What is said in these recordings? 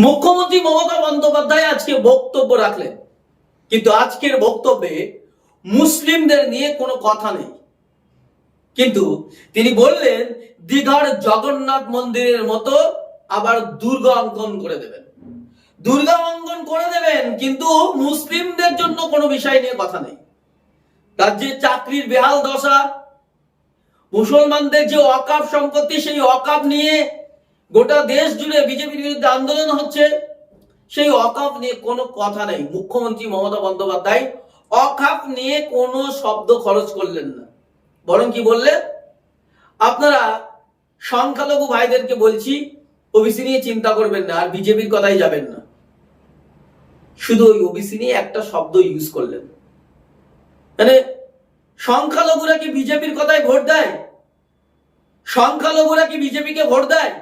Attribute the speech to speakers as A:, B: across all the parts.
A: মুখ্যমন্ত্রী মমতা বন্দ্যোপাধ্যায় আজকে বক্তব্য রাখলেন। কিন্তু আজকের বক্তব্যে মুসলিমদের নিয়ে কোনো কথা নেই। কিন্তু তিনি বললেন, দীঘার জগন্নাথ মন্দিরের মতো আবার দুর্গা অঙ্কন করে দেবেন। দুর্গা অঙ্কন করে দেবেন, কিন্তু মুসলিমদের জন্য কোনো বিষয় নিয়ে কথা নেই। রাজ্যের চাকরির বেহাল দশা, মুসলমানদের যে অকাপ সম্পত্তি, সেই অকাপ নিয়ে গোটা দেশ জুড়ে বিজেপির বিরুদ্ধে আন্দোলন হচ্ছে। সেই অকাপ নিয়ে কোনো কথা নেই। মুখ্যমন্ত্রী মমতা বন্দ্যোপাধ্যায় অকাপ নিয়ে কোনো শব্দ খরচ করলেন না। বরং কি বললেন? আপনারা সংখ্যালঘু ভাইদেরকে বলছি ওবিসি নিয়ে চিন্তা করবেন না, আর বিজেপির কথাই যাবেন না। শুধু ওই ওবিসি নিয়ে একটা শব্দ ইউজ করলেন। মানে সংখ্যালঘুরা কি বিজেপির কথায় ভোট দেয়? সংখ্যালঘুরা কি বিজেপিকে ভোট দেয়?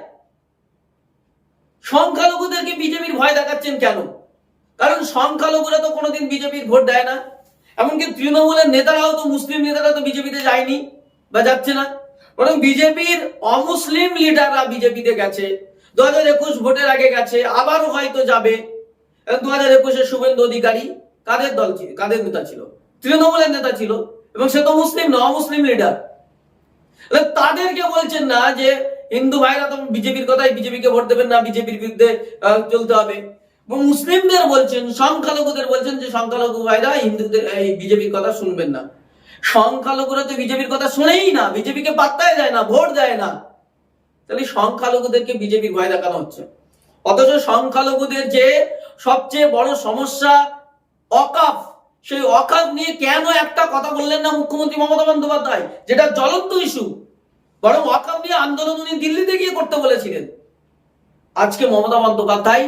A: সংখ্যালঘুদেরকে বিজেপির ভয় দেখাচ্ছেন কেন? কারণ সংখ্যালঘুরা তো কোনোদিন বিজেপির ভোট দেয় না। এমনকি তৃণমূলের নেতারাও তো, মুসলিম নেতারা তো বিজেপিতে যায়নি বা যাচ্ছে না। বরং বিজেপির অমুসলিম লিডাররা বিজেপিতে গেছে। দু হাজার একুশ ভোটের আগে গেছে, আবারও হয়তো যাবে। দু হাজার একুশে শুভেন্দু অধিকারী কাদের দল ছিল? কাদের নেতা ছিল? তৃণমূলের নেতা ছিল। এবং সে তো মুসলিম না, অমুসলিম লিডার। তাদেরকে বলছেন না যে হিন্দু ভাইরা তো বিজেপির কথাই বিজেপিকে ভোট দেবেন না, বিজেপির বিরুদ্ধে চলতে হবে। এবং মুসলিমদের বলছেন, সংখ্যালঘুদের বলছেন যে, সংখ্যালঘু ভাইরা হিন্দুদের, এই বিজেপির কথা শুনবেন না। সংখ্যালঘুরা তো বিজেপির কথা শুনেই না, বিজেপিকে পাত্তাই দেয় না, ভোট দেয় না। তাহলে সংখ্যালঘুদেরকে বিজেপির ভয় দেখানো হচ্ছে। অথচ সংখ্যালঘুদের যে সবচেয়ে বড় সমস্যা, অকাফ, সেই অকাফ নিয়ে কেন একটা কথা বললেন না মুখ্যমন্ত্রী মমতা বন্দ্যোপাধ্যায়, যেটা জ্বলন্ত ইস্যু বরং অকাফ নিয়ে আন্দোলন উনি দিল্লিতে গিয়ে করতে বলেছিলেন। আজকে মমতা বন্দ্যোপাধ্যায়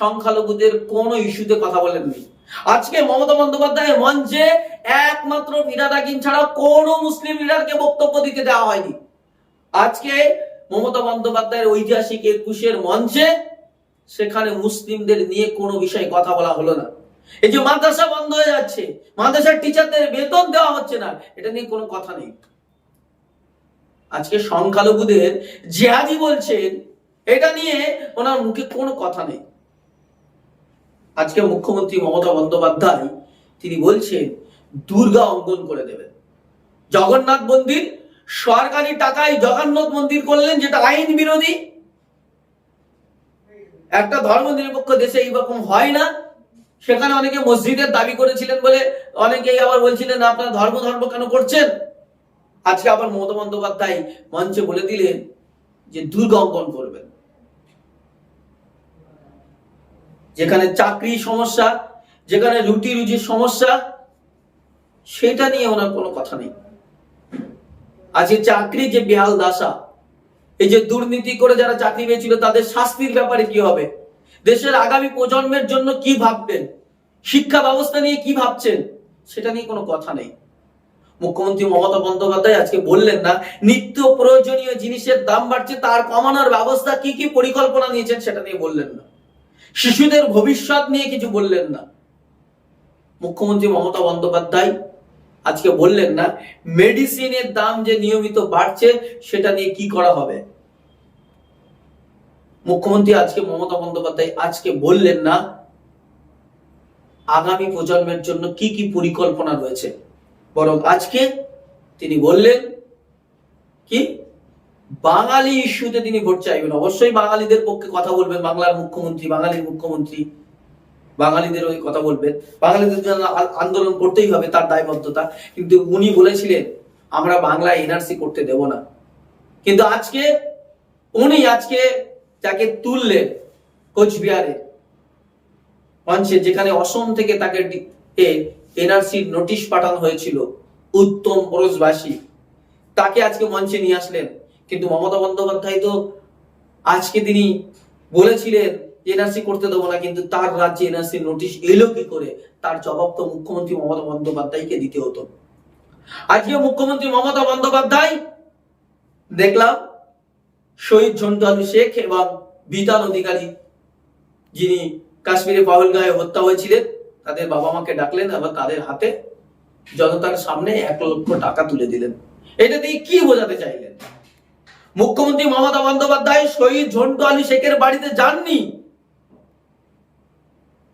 A: সংখ্যালঘুদের কোনো ইস্যুতে কথা বলেননি। আজকে মমতা বন্দ্যোপাধ্যায়ের মঞ্চে একমাত্র ফিরাদ হাকিম ছাড়া কোনো মুসলিম লিডারকে বক্তব্য দিতে দেওয়া হয়নি। আজকে মমতা বন্দ্যোপাধ্যায়ের ঐতিহাসিক একুশের মঞ্চে সেখানে মুসলিমদের নিয়ে কোনো বিষয়ে কথা বলা হলো না। এই যে মাদ্রাসা বন্ধ হয়ে যাচ্ছে, মাদ্রাসার টিচারদের বেতন দেওয়া হচ্ছে না, এটা নিয়ে কোনো কথা নেই। আজকে সংখ্যালঘুদের জিহাদি বলছেন, এটা নিয়ে ওনার মুখে কোনো কথা নেই। আজকে মুখ্যমন্ত্রী মমতা বন্দ্যোপাধ্যায়, তিনি বলছেন, দুর্গা অঙ্কন করে দেবেন। জগন্নাথ মন্দির, সরকারি টাকায় জগন্নাথ মন্দির করলেন, যেটা আইন বিরোধী। একটা ধর্ম নিরপেক্ষ দেশে এইরকম হয় না। সেখানে অনেকে মসজিদের দাবি করেছিলেন বলে অনেকেই আবার বলছিলেন, আপনারা ধর্ম ধর্ম কেন করছেন? আজকে আবার মমতা বন্দ্যোপাধ্যায় মঞ্চে বলে দিলেন যে দুর্গা অঙ্কন করবেন। যেখানে চাকরি সমস্যা, যেখানে রুটি রুজির সমস্যা, সেটা নিয়ে ওনার কোনো কথা নেই। আজকে চাকরি যে বেহাল দাসা এই যে দুর্নীতি করে যারা চাকরি পেয়েছিল, তাদের শাস্তির ব্যাপারে কি হবে? দেশের আগামী প্রজন্মের জন্য কি ভাববেন? শিক্ষা ব্যবস্থা নিয়ে কি ভাবছেন? সেটা নিয়ে কোনো কথা নেই। মুখ্যমন্ত্রী মমতা বন্দ্যোপাধ্যায় আজকে বললেন না, নিত্য প্রয়োজনীয় জিনিসের দাম বাড়ছে, তার কমানোর ব্যবস্থা কি কি পরিকল্পনা নিয়েছেন সেটা নিয়ে বললেন না। শিশুদের ভবিষ্যৎ নিয়ে কিছু বললেন না। মুখ্যমন্ত্রী মমতা বন্দ্যোপাধ্যায় আজকে বললেন না, মেডিসিনের দাম যে নিয়মিত বাড়ছে, সেটা নিয়ে কি করা হবে? মুখ্যমন্ত্রী আজকে মমতা বন্দ্যোপাধ্যায় আজকে বললেন না, আগামী প্রজন্মের জন্য কি কি পরিকল্পনা রয়েছে? আজকে তিনি বললেন কি? বাঙালি ইস্যুতে তিনি ভোট চাইবেন। অবশ্যই বাঙালিদের পক্ষে কথা বলবেন বাংলার মুখ্যমন্ত্রী, বাঙালির মুখ্যমন্ত্রী। বাঙালিদের ওই কথা বলবেন। বাঙালিদের জন্য আন্দোলন করতেই হবে তার দায়বদ্ধতা। কিন্তু উনি বলেছিলেন, আমরা বাংলায় এনআরসি করতে দেব না। কিন্তু আজকে উনি আজকে তাকে তুললেন কোচবিহারে। মঞ্চে যেখানে অসম থেকে তাকে এনআরসির নোটিশ পাঠানো হয়েছিল উত্তম পরশবাসী তাকে আজকে মঞ্চে নিয়ে আসলেন। কিন্তু মমতা বন্দ্যোপাধ্যায় তো আজকে তিনি বলেছিলেন, এনআরসি করতে দেবো না। কিন্তু তার রাজ্যে এনআরসি নোটিশ এলো কি করে? তার জবাব তো মুখ্যমন্ত্রী মমতা বন্দ্যোপাধ্যায়কে দিতে হতো। আজকে মুখ্যমন্ত্রী মমতা বন্দ্যোপাধ্যায়, দেখলাম শহীদ ঝন্টু আলী শেখ এবং বিতান অধিকারী যিনি কাশ্মীরে পাহলগাঁয়ে হত্যা হয়েছিলেন তাদের বাবা মাকে ডাকলেন এবং তাদের হাতে জনতার সামনে এক লক্ষ টাকা তুলে দিলেন। এটা দিয়ে কি বোঝাতে চাইলেন? মুখ্যমন্ত্রী মমতা বন্দ্যোপাধ্যায়, শহীদ ঝন্টু আলী শেখের বাড়িতে যাননি।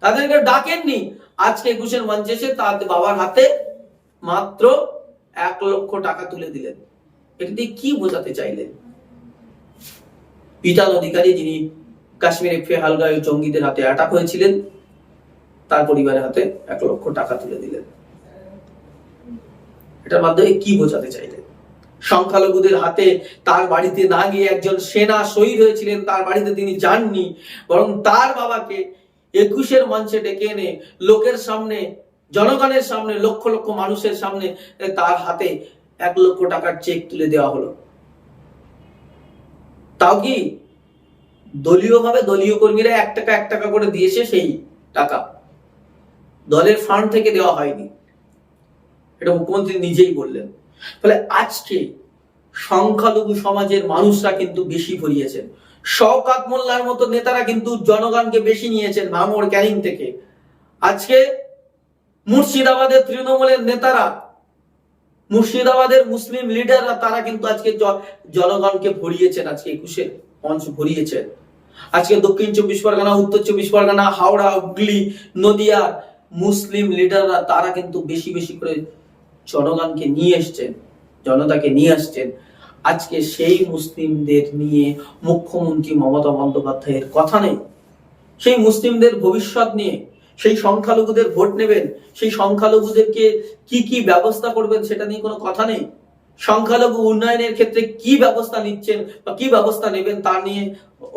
A: তাদেরকে ডাকেননি। আজকে একুশের মঞ্চে এসে তার বাবার হাতে মাত্র এক লক্ষ টাকা তুলে দিলেন। এটা দিয়ে কি বোঝাতে চাইলেন? পিতাল অধিকারী যিনি কাশ্মীরে ফেহালগাঁও জঙ্গিদের হাতে অ্যাটাক হয়েছিলেন তার পরিবারের হাতে এক লক্ষ টাকা তুলে দিলেন। এটার মাধ্যমে কি বোঝাতে চাইলেন? সংখ্যালঘুদের হাতে তার বাড়িতে না গিয়ে একজন সেনা শহীদ হয়েছিলেন, তার বাড়িতে তিনি যাননি, বরং তার বাবাকে একুশের মঞ্চে ডেকে এনে লোকের সামনে, জনগণের সামনে, লক্ষ লক্ষ মানুষের সামনে তার হাতে এক লক্ষ টাকার চেক তুলে দেওয়া হলো। তাও কি দলীয়ভাবে দলীয় কর্মীরা এক টাকা এক টাকা করে দিয়েছে সেই টাকা? দলের ফান্ড থেকে দেওয়া হয়নি। এটা মুখ্যমন্ত্রী নিজেই বললেন। ফলে আজকে সংখ্যালঘু সমাজের মানুষরা কিন্তু বেশি ভরিয়েছেন। শওকাত মোল্লার মতো নেতারা কিন্তু জনগণকে বেশি নিয়েছেন ভাঙড় ক্যানিং থেকে। আজকে মুর্শিদাবাদের তৃণমূলের নেতারা, মুর্শিদাবাদের মুসলিম লিডাররা, তারা কিন্তু আজকে জনগণকে ভরিয়েছেন, আজকে একুশে মঞ্চ ভরিয়েছেন। আজকে দক্ষিণ চব্বিশ পরগনা, উত্তর চব্বিশ পরগনা, হাওড়া, হুগলি, নদিয়া মুসলিম লিডাররা তারা কিন্তু বেশি বেশি করে জনগণকে নিয়ে এসছেন, জনতাকে নিয়ে আসছেন। আজকে সেই মুসলিমদের নিয়ে মুখ্যমন্ত্রী মমতা বন্দ্যোপাধ্যায়ের কথা নেই। সেই মুসলিমদের ভবিষ্যৎ নিয়ে, সেই সংখ্যালঘুদের ভোট নেবেন, সেই সংখ্যালঘুদেরকে কি কি ব্যবস্থা করবেন সেটা নিয়ে কোনো কথা নেই। সংখ্যালঘু উন্নয়নের ক্ষেত্রে কি ব্যবস্থা নিচ্ছেন বা কি ব্যবস্থা নেবেন তা নিয়ে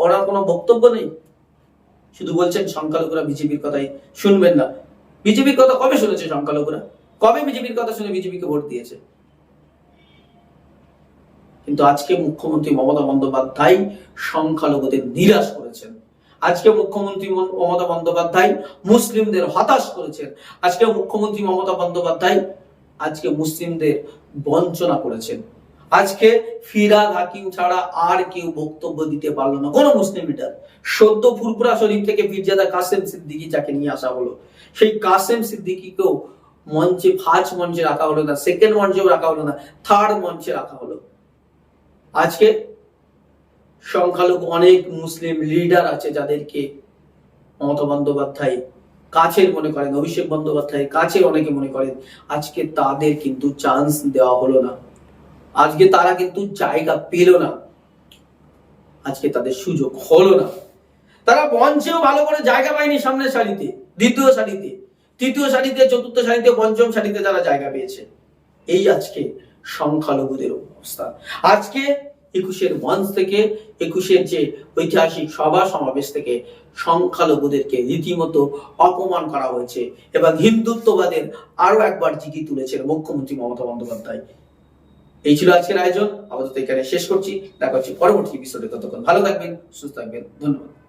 A: ওরা কোনো বক্তব্য নেই। শুধু বলছেন সংখ্যালঘুরা বিজেপির কথাই শুনবেন না। বিজেপির কথা কবে শুনেছে সংখ্যালঘুরা? কবে বিজেপির কথা শুনে বিজেপিকে ভোট দিয়েছে? কিন্তু আজকে মুখ্যমন্ত্রী মমতা বন্দ্যোপাধ্যায় সংখ্যালঘুদের নিরাশ করেছেন। আজকে মুখ্যমন্ত্রী মমতা বন্দ্যোপাধ্যায় মুসলিমদের হতাশ করেছেন। আজকে মুখ্যমন্ত্রী মমতা বন্দ্যোপাধ্যায় আজকে মুসলিমদের বঞ্চনা করেছেন। আজকে ফিরাদ হাকিম ছাড়া আর কেউ বক্তব্য দিতে পারল না। কোনো মুসলিম লিডার সদ্য ফুরপুরা শরীফ থেকে পীরজাদা কাসেম সিদ্দিকি যাকে নিয়ে আসা হলো। সেই কাসেম সিদ্দিকিকেও মঞ্চে, ফার্স্ট মঞ্চে রাখা হলো না সেকেন্ড মঞ্চেও রাখা হলো না থার্ড মঞ্চে রাখা হলো। আজকে সংখ্যালঘু অনেক মুসলিম লিডার আছে যাদেরকে মমতা বন্দ্যোপাধ্যায় কাছের মনে করেন, অভিষেক বন্দ্যোপাধ্যায় কাছে অনেকে মনে করেন, আজকে তাদের কিন্তু চান্স দেওয়া হলো না। আজকে তারা কিন্তু জায়গা পেল না। আজকে তাদের সুযোগ হলো না। তারা মঞ্চেও ভালো করে জায়গা পায়নি সামনের সারিতে, দ্বিতীয় সারিতে। তৃতীয় সারিতে, চতুর্থ সারিতে, পঞ্চম সারিতে তারা জায়গা পেয়েছে। এই আজকে সংখ্যালঘুদের অবস্থা। আজকে একুশের মঞ্চ থেকে, একুশের যে ঐতিহাসিক সভা সমাবেশ থেকে সংখ্যালঘুদেরকে রীতিমতো অপমান করা হয়েছে এবং হিন্দুত্ববাদের আরও একবার জিগি তুলেছেন মুখ্যমন্ত্রী মমতা বন্দ্যোপাধ্যায়। এই ছিল আজকের আয়োজন। আপাতত এখানে শেষ করছি। দেখা হচ্ছে পরবর্তী এপিসোডে ততক্ষণ ভালো থাকবেন, সুস্থ থাকবেন। ধন্যবাদ।